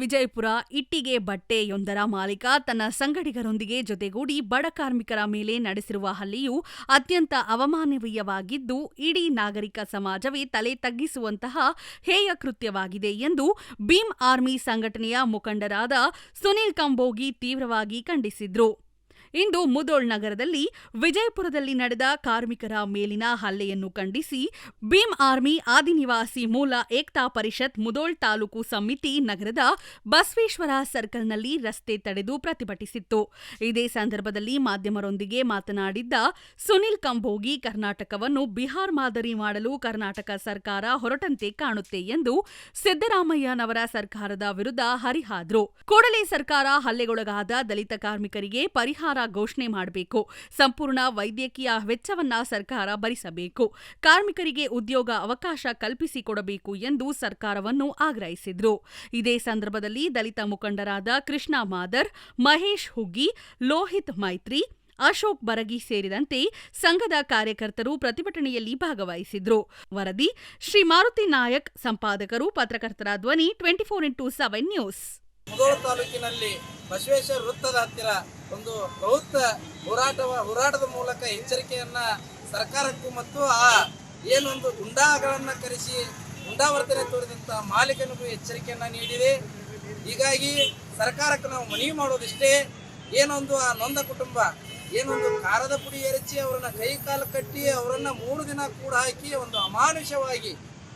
ವಿಜಯಪುರ ಇಟ್ಟಿಗೆ ಬಟ್ಟೆಯೊಂದರ ಮಾಲೀಕ ತನ್ನ ಸಂಗಡಿಗರೊಂದಿಗೆ ಜೊತೆಗೂಡಿ ಬಡ ಕಾರ್ಮಿಕರ ಮೇಲೆ ನಡೆಸಿರುವ ಹಲ್ಲೆಯು ಅತ್ಯಂತ ಅವಮಾನವೀಯವಾಗಿದ್ದು, ಇಡೀ ನಾಗರಿಕ ಸಮಾಜವೇ ತಲೆ ತಗ್ಗಿಸುವಂತಹ ಹೇಯ ಕೃತ್ಯವಾಗಿದೆ ಎಂದು ಭೀಮ್ ಆರ್ಮಿ ಸಂಘಟನೆಯ ಮುಖಂಡರಾದ ಸುನಿಲ್ ಕಂಬೋಗಿ ತೀವ್ರವಾಗಿ ಖಂಡಿಸಿದ್ರು. ಇಂದು ಮುದೋಳ್ ನಗರದಲ್ಲಿ ವಿಜಯಪುರದಲ್ಲಿ ನಡೆದ ಕಾರ್ಮಿಕರ ಮೇಲಿನ ಹಲ್ಲೆಯನ್ನು ಖಂಡಿಸಿ ಭೀಮ್ ಆರ್ಮಿ ಆದಿನಿವಾಸಿ ಮೂಲ ಏಕ್ತಾ ಪರಿಷತ್ ಮುದೋಳ್ ತಾಲೂಕು ಸಮಿತಿ ನಗರದ ಬಸವೇಶ್ವರ ಸರ್ಕಲ್ನಲ್ಲಿ ರಸ್ತೆ ತಡೆದು ಪ್ರತಿಭಟಿಸಿತ್ತು. ಇದೇ ಸಂದರ್ಭದಲ್ಲಿ ಮಾಧ್ಯಮರೊಂದಿಗೆ ಮಾತನಾಡಿದ್ದ ಸುನಿಲ್ ಕಂಬೋಗಿ, ಕರ್ನಾಟಕವನ್ನು ಬಿಹಾರ್ ಮಾದರಿ ಮಾಡಲು ಕರ್ನಾಟಕ ಸರ್ಕಾರ ಹೊರಟಂತೆ ಕಾಣುತ್ತೆ ಎಂದು ಸಿದ್ದರಾಮಯ್ಯನವರ ಸರ್ಕಾರದ ವಿರುದ್ಧ ಹರಿಹಾದ್ರು. ಕೂಡಲೇ ಸರ್ಕಾರ ಹಲ್ಲೆಗೊಳಗಾದ ದಲಿತ ಕಾರ್ಮಿಕರಿಗೆ ಪರಿಹಾರ ಘೋಷಣೆ ಮಾಡಬೇಕು. ಸಂಪೂರ್ಣ ವೈದ್ಯಕೀಯ ವೆಚ್ಚವನ್ನ ಸರ್ಕಾರ ಭರಿಸಬೇಕು. ಕಾರ್ಮಿಕರಿಗೆ ಉದ್ಯೋಗ ಅವಕಾಶ ಕಲ್ಪಿಸಿಕೊಡಬೇಕು ಎಂದು ಸರ್ಕಾರವನ್ನು ಆಗ್ರಹಿಸಿದ್ರು. ಇದೇ ಸಂದರ್ಭದಲ್ಲಿ ದಲಿತ ಮುಖಂಡರಾದ ಕೃಷ್ಣ ಮಾದರ್, ಮಹೇಶ್ ಹುಗ್ಗಿ, ಲೋಹಿತ್ ಮೈತ್ರಿ, ಅಶೋಕ್ ಬರಗಿ ಸೇರಿದಂತೆ ಸಂಘದ ಕಾರ್ಯಕರ್ತರು ಪ್ರತಿಭಟನೆಯಲ್ಲಿ ಭಾಗವಹಿಸಿದ್ರು. ವರದಿ ಶ್ರೀ ಮಾರುತಿ ನಾಯಕ್, ಸಂಪಾದಕರು, ಪತ್ರಕರ್ತರ ಧ್ವನಿ twenty four into seven news. Mudhol ತಾಲೂಕಿನಲ್ಲಿ ಬಸವೇಶ್ವರ ವೃತ್ತದ ಹತ್ತಿರ ಒಂದು ಬೃಹತ್ ಹೋರಾಟ ಹೋರಾಟದ ಮೂಲಕ ಎಚ್ಚರಿಕೆಯನ್ನ ಸರ್ಕಾರಕ್ಕೂ ಮತ್ತು ಆ ಏನೊಂದು ಗುಂಡಾಗಳನ್ನ ಕರೆಸಿ ಗುಂಡಾವರ್ತನೆ ತೋರಿದಂತ ಮಾಲೀಕನಿಗೂ ಎಚ್ಚರಿಕೆಯನ್ನ ನೀಡಿದೆ. ಹೀಗಾಗಿ ಸರ್ಕಾರಕ್ಕೆ ನಾವು ಮನವಿ ಮಾಡೋದಿಷ್ಟೇ. ಏನೊಂದು ಆ ನೊಂದ ಕುಟುಂಬ, ಏನೊಂದು ಖಾರದ ಪುಡಿ ಎರಚಿ ಅವರನ್ನ ಕೈ ಕಾಲು ಕಟ್ಟಿ ಅವರನ್ನ ಮೂರು ದಿನ ಕೂಡ ಹಾಕಿ ಒಂದು ಅಮಾನುಷವಾಗಿ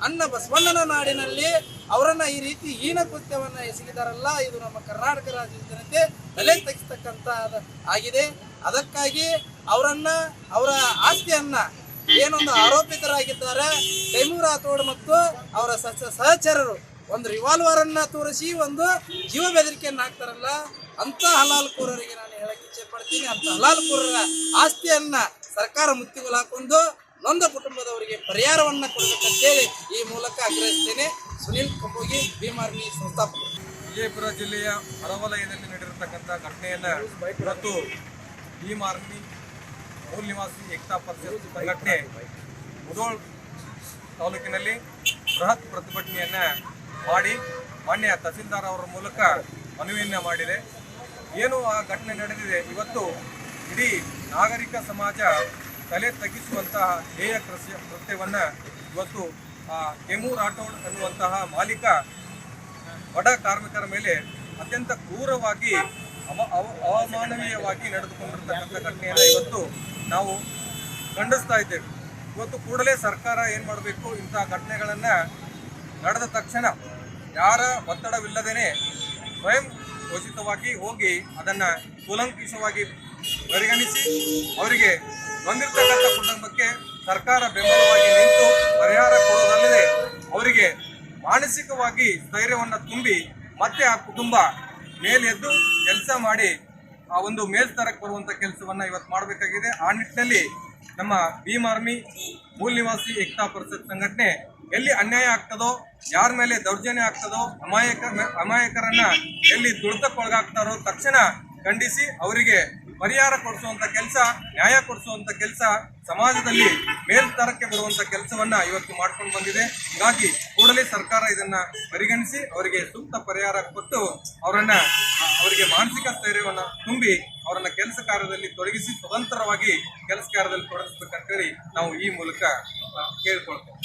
ಅನ್ನ ಬಸವಣ್ಣನ ನಾಡಿನಲ್ಲಿ ಅವರನ್ನ ಈ ರೀತಿ ಹೀನ ಕೃತ್ಯವನ್ನ ಎಸಗಿದಾರಲ್ಲ, ಇದು ನಮ್ಮ ಕರ್ನಾಟಕ ರಾಜ್ಯದ ಜನತೆ ತಲೆ ತೆಗಿಸ್ತಕ್ಕಂತ ಆಗಿದೆ. ಅದಕ್ಕಾಗಿ ಅವರನ್ನ, ಅವರ ಆಸ್ತಿಯನ್ನ ಏನೊಂದು ಆರೋಪಿತರಾಗಿದ್ದಾರೆ. ತೈಮೂರ್ ರಾಥೋಡ್ ಮತ್ತು ಅವರ ಸಹಚರರು ಒಂದು ರಿವಾಲ್ವರ್ ಅನ್ನ ತೋರಿಸಿ, ಒಂದು ಜೀವ ಬೆದರಿಕೆಯನ್ನು ಹಾಕ್ತಾರಲ್ಲ, ಅಂತ ಹಲಾಲ್ಕೋರರಿಗೆ ನಾನು ಹೇಳಕ್ಕೆ ಇಚ್ಛೆ ಪಡ್ತೀನಿ. ಅಂತ ಹಲಾಲ್ಕೋರರ ಆಸ್ತಿಯನ್ನ ಸರ್ಕಾರ ಮುತ್ತಿಗೊಲು ಹಾಕೊಂಡು ನೊಂದ ಕುಟುಂಬದವರಿಗೆ ಪರಿಹಾರವನ್ನ ಕೊಡಬೇಕಂತೇಳಿ ಈ ಮೂಲಕ ಆಗ್ರಹಿಸ್ತೇನೆ. ಸುನಿಲ್ ಕಂಬೋಗಿ ಭೀಮಾರ್ಮಿ ಸಂಸ್ಥಾಪಕರು ವಿಜಯಪುರ ಜಿಲ್ಲೆಯ ಹೊರವಲಯದಲ್ಲಿ ನಡೆದಿರತಕ್ಕಂಥ ಘಟನೆಯನ್ನ ಇವತ್ತು ಭೀಮ್ ಆರ್ಮಿ ಮೂಲ ನಿವಾಸಿ ಏಕ್ತಾ ಪರಿಷತ್ ಸಂಘಟನೆ ಮುದೋಳ್ ತಾಲೂಕಿನಲ್ಲಿ ಬೃಹತ್ ಪ್ರತಿಭಟನೆಯನ್ನ ಮಾಡಿ ಮಾನ್ಯ ತಹಸೀಲ್ದಾರ್ ಅವರ ಮೂಲಕ ಮನವಿಯನ್ನ ಮಾಡಿದೆ. ಏನು ಆ ಘಟನೆ ನಡೆದಿದೆ, ಇವತ್ತು ಇಡೀ ನಾಗರಿಕ ಸಮಾಜ ತಲೆ ತಗ್ಗಿಸುವಂತಹ ಧ್ಯೇಯ ಕೃಷಿ ಕೃತ್ಯವನ್ನು ಇವತ್ತು, ಆ, ಕೆಮೂರ್ ಆಟೋಡ್ ಅನ್ನುವಂತಹ ಮಾಲೀಕ, ಬಡ ಕಾರ್ಮಿಕರ ಮೇಲೆ ಅತ್ಯಂತ ಕ್ರೂರವಾಗಿ ಅವ, ಅವ- ಅಮಾನವೀಯವಾಗಿ ನಡೆದುಕೊಂಡಿರ್ತಕ್ಕಂಥ ಘಟನೆಯನ್ನು ಇವತ್ತು ನಾವು ಖಂಡಿಸ್ತಾ ಇದ್ದೇವೆ. ಇವತ್ತು ಕೂಡಲೇ ಸರ್ಕಾರ ಏನು ಮಾಡಬೇಕು? ಇಂತಹ ಘಟನೆಗಳನ್ನು ನಡೆದ ತಕ್ಷಣ ಯಾರ ಒತ್ತಡವಿಲ್ಲದೇನೆ ಸ್ವಯಂ ಘೋಷಿತವಾಗಿ ಹೋಗಿ ಅದನ್ನು ಕೂಲಂಕುಷವಾಗಿ ಪರಿಗಣಿಸಿ ಅವರಿಗೆ ಬಂದಿರತಕ್ಕಂಥ ಕುಟುಂಬಕ್ಕೆ ಸರ್ಕಾರ ಬೆಂಬಲವಾಗಿ ನಿಂತು ಪರಿಹಾರ ಕೊಡೋದಲ್ಲದೆ ಅವರಿಗೆ ಮಾನಸಿಕವಾಗಿ ಸ್ಥೈರ್ಯವನ್ನು ತುಂಬಿ ಮತ್ತೆ ಆ ಕುಟುಂಬ ಮೇಲೆದ್ದು ಕೆಲಸ ಮಾಡಿ ಆ ಒಂದು ಮೇಲ್ಸ್ತರಕ್ಕೆ ಬರುವಂತ ಕೆಲಸವನ್ನು ಇವತ್ತು ಮಾಡಬೇಕಾಗಿದೆ. ಆ ನಿಟ್ಟಿನಲ್ಲಿ ನಮ್ಮ ಭೀಮ್ ಆರ್ಮಿ ಮೂಲ ನಿವಾಸಿ ಏಕ್ತಾ ಪರಿಷತ್ ಸಂಘಟನೆ ಎಲ್ಲಿ ಅನ್ಯಾಯ ಆಗ್ತದೋ, ಯಾರ ಮೇಲೆ ದೌರ್ಜನ್ಯ ಆಗ್ತದೋ, ಅಮಾಯಕ, ಅಮಾಯಕರನ್ನ ಎಲ್ಲಿ ದುಡಿದಕ್ಕೊಳಗಾಗ್ತಾರೋ ತಕ್ಷಣ ಖಂಡಿಸಿ ಅವರಿಗೆ ಪರಿಹಾರ ಕೊಡಿಸುವಂತ ಕೆಲಸ, ನ್ಯಾಯ ಕೊಡಿಸುವಂಥ ಕೆಲಸ, ಸಮಾಜದಲ್ಲಿ ಮೇಲ್ತರಕ್ಕೆ ಬರುವಂತ ಕೆಲಸವನ್ನ ಇವತ್ತು ಮಾಡ್ಕೊಂಡು ಬಂದಿದೆ. ಹೀಗಾಗಿ ಕೂಡಲೇ ಸರ್ಕಾರ ಇದನ್ನ ಪರಿಗಣಿಸಿ ಅವರಿಗೆ ಸೂಕ್ತ ಪರಿಹಾರ ಕೊಟ್ಟು ಅವರನ್ನ, ಅವರಿಗೆ ಮಾನಸಿಕ ಸ್ಥೈರ್ಯವನ್ನು ತುಂಬಿ ಅವರನ್ನ ಕೆಲಸ ಕಾರ್ಯದಲ್ಲಿ ತೊಡಗಿಸಿ ಸ್ವತಂತ್ರವಾಗಿ ಕೆಲಸ ಕಾರ್ಯದಲ್ಲಿ ತೊಡಗಿಸ್ಬೇಕಂತೇಳಿ ನಾವು ಈ ಮೂಲಕ ಕೇಳ್ಕೊಳ್ತೇವೆ.